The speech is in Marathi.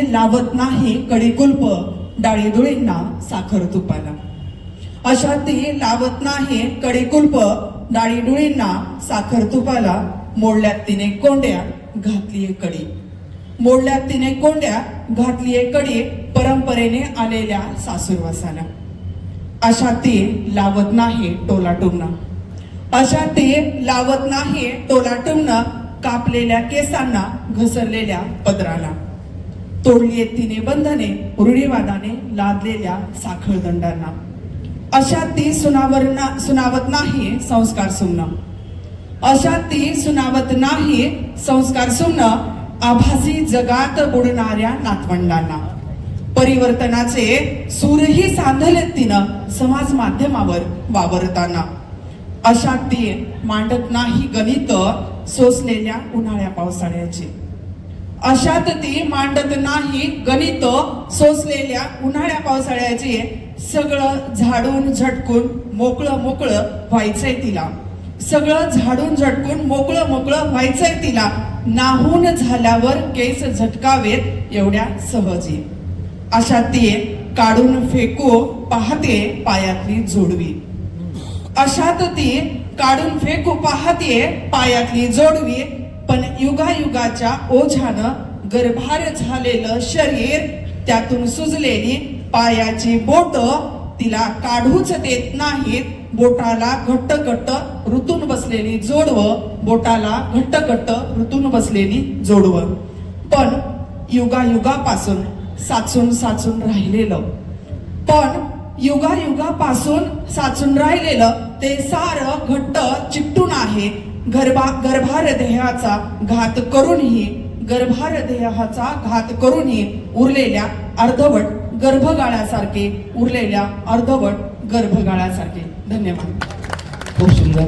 लावत नाही कडीकुल्प डाळीदुळींना साखर तुपाला. अशा ती लावत नाही कडीकुल्प डाळीडुळींना साखर तुपाला मोडल्यात तिने कोंड्या घातलीये कडी मोडल्यात तिने कोंड्या घातलीये कडी परंपरेने आलेल्या सासूरवासाला. अशा ती लावत नाही टोला अशा ती लावत नाही टोला कापलेल्या केसांना घसरलेल्या पदराला. तोडली तिने बंधने रूढीवादाने लादलेल्या साखळदंडांना अशा ती सुनावर ना सुनावत नाही संस्कार सुमणं अशा ती सुनावत नाही संस्कार सुमणं आभासी जगात बुडणाऱ्या नातवंडांना. परिवर्तनाचे सूरही सांधलेत तिनं समाज माध्यमावर वावरताना. अशा ती मांडत नाही गणित सोसलेल्या उन्हाळ्या पावसाळ्याची. अशात ती मांडत नाही. गणित सोसलेल्या उन्हाळ्या पावसाळ्याची सगळं झाडून झटकून मोकळं मोकळं व्हायचंय तिला. सगळं झाडून झटकून मोकळं मोकळं व्हायचंय तिला. नाहून झाल्यावर केस झटकावेत एवढ्या सहजी. अशा ती काढून फेकू पाहते पायातली जोडवी. अशात ती काढून फेकू पाहते पायातली जोडवी. पण युगायुगाच्या ओझ्यानं गर्भार झालेलं शरीर त्यातून सुजलेली पायाची बोट तिला काढूच देत नाहीत. बोटाला घट्ट घट्ट ऋतून बसलेली जोडवं बोटाला घट्ट घट्ट ऋतून बसलेली जोडवं. पण युगायुगापासून साचून साचून राहिलेलं. पण युगायुगापासून साचून राहिलेलं ते सार घट्ट चिकटून आहे. गर्भा गर्भार देहाचा घात करूनही गर्भार देहाचा घात करूनही उरलेल्या अर्धवट गर्भगाळासारखे उरलेल्या अर्धवट गर्भगाळासारखे. धन्यवाद. खूप सुंदर.